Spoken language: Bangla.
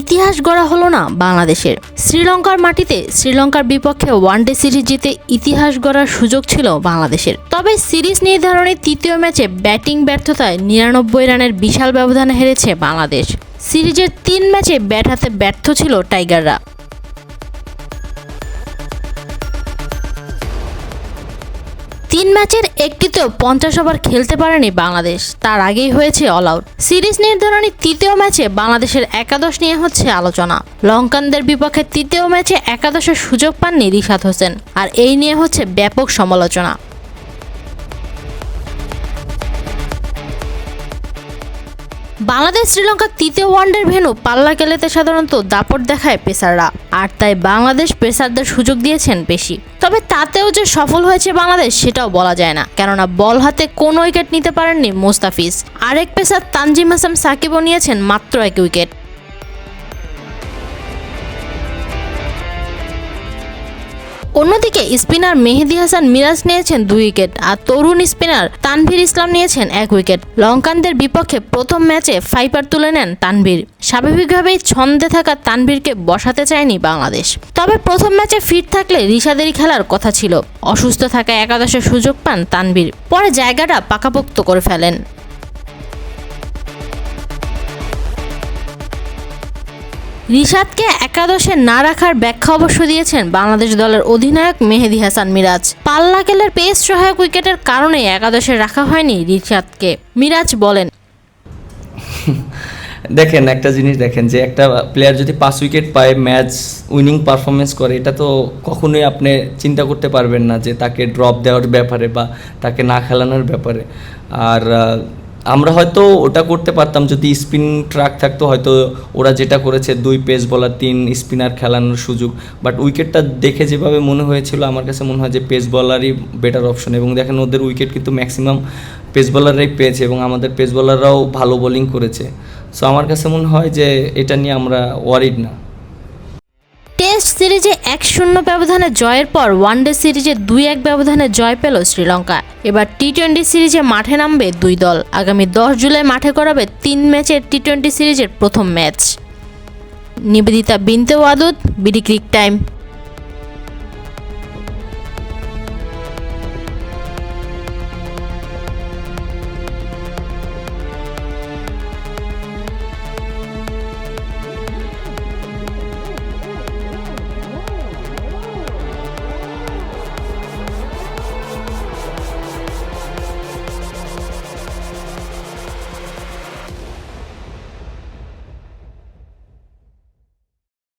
ইতিহাস গড়া হলো না বাংলাদেশের। শ্রীলঙ্কার মাটিতে শ্রীলঙ্কার বিপক্ষে ওয়ানডে সিরিজ জিতে ইতিহাস গড়ার সুযোগ ছিল বাংলাদেশের। তবে সিরিজ নির্ধারণের তৃতীয় ম্যাচে ব্যাটিং ব্যর্থতায় নিরানব্বই রানের বিশাল ব্যবধানে হেরেছে বাংলাদেশ। সিরিজের তিন ম্যাচে ব্যাট হাতে ব্যর্থ ছিল টাইগাররা। তিন ম্যাচের একটিতেও পঞ্চাশ ওভার খেলতে পারেনি বাংলাদেশ। তার আগেই হয়েছে অল আউট সিরিজ নির্ধারণী তৃতীয় ম্যাচে বাংলাদেশের একাদশ নিয়ে হচ্ছে আলোচনা। লঙ্কানদের বিপক্ষে তৃতীয় ম্যাচে একাদশের সুযোগ পাননি রিশাদ হোসেন। আর এই নিয়ে হচ্ছে ব্যাপক সমালোচনা। বাংলাদেশ, শ্রীলঙ্কার তৃতীয় ওয়ানডের ভেন্যু পাল্লা কেলেতে সাধারণত দাপট দেখায় পেসাররা, আর তাই বাংলাদেশ পেসারদের সুযোগ দিয়েছেন বেশি। তবে তাতেও যে সফল হয়েছে বাংলাদেশ সেটাও বলা যায় না, কেননা বল হাতে কোনো উইকেট নিতে পারেননি মোস্তাফিজ। আরেক পেসার তানজিম হাসান সাকিবও নিয়েছেন মাত্র এক উইকেট। অন্যদিকে স্পিনার মেহেদি হাসান মিরাজ নিয়েছেন দুই উইকেট আর তরুণ স্পিনার তানভীর ইসলাম নিয়েছেন এক উইকেট। লঙ্কানদের বিপক্ষে প্রথম ম্যাচে ফাইপার তুলে নেন তানভীর। স্বাভাবিকভাবেই ছন্দে থাকা তানভীরকে বসাতে চায়নি বাংলাদেশ। তবে প্রথম ম্যাচে ফিট থাকলে রিশাদেরই খেলার কথা ছিল। অসুস্থ থাকা একাদশের সুযোগ পান তানভীর। পরে জায়গাটা পাকাপোক্ত করে ফেলেন। রিশাদকে একাদশে না রাখার ব্যাখ্যা অবশ্য দিয়েছেন বাংলাদেশ দলের অধিনায়ক মেহেদি হাসান মিরাজ। পাল্লাকেলের পেস সহায়ক উইকেটের কারণে একাদশে রাখা হয়নি রিশাদকে। মিরাজ বলেন, দেখেন, একটা জিনিস দেখেন যে একটা প্লেয়ার যদি পাঁচ উইকেট পায়, ম্যাচ উইনিং পারফরমেন্স করে, এটা তো কখনোই আপনি চিন্তা করতে পারবেন না যে তাকে ড্রপ দেওয়ার ব্যাপারে বা তাকে না খেলানোর ব্যাপারে। আর আমরা হয়তো ওটা করতে পারতাম, যদি স্পিন ট্রাক থাকতো, হয়তো ওরা যেটা করেছে, দুই পেস বলার, তিন স্পিনার খেলানোর সুযোগ। বাট উইকেটটা দেখে যেভাবে মনে হয়েছিল, আমার কাছে মনে হয় যে পেস বলারই বেটার অপশন এবং দেখেন, ওদের উইকেট কিন্তু ম্যাক্সিমাম পেস বলাররাই পেয়েছে এবং আমাদের পেস বলাররাও ভালো বোলিং করেছে। সো আমার কাছে মনে হয় যে এটা নিয়ে আমরা ওয়ারিড না। টেস্ট সিরিজে এক শূন্য ব্যবধানে জয়ের পর ওয়ান ডে সিরিজে দুই এক ব্যবধানে জয় পেল শ্রীলঙ্কা। এবার টি টোয়েন্টি সিরিজে মাঠে নামবে দুই দল। আগামী দশ জুলাই মাঠে করাবে তিন ম্যাচের টি টোয়েন্টি সিরিজের প্রথম match. Nibedita Binte Wadud BD crictime.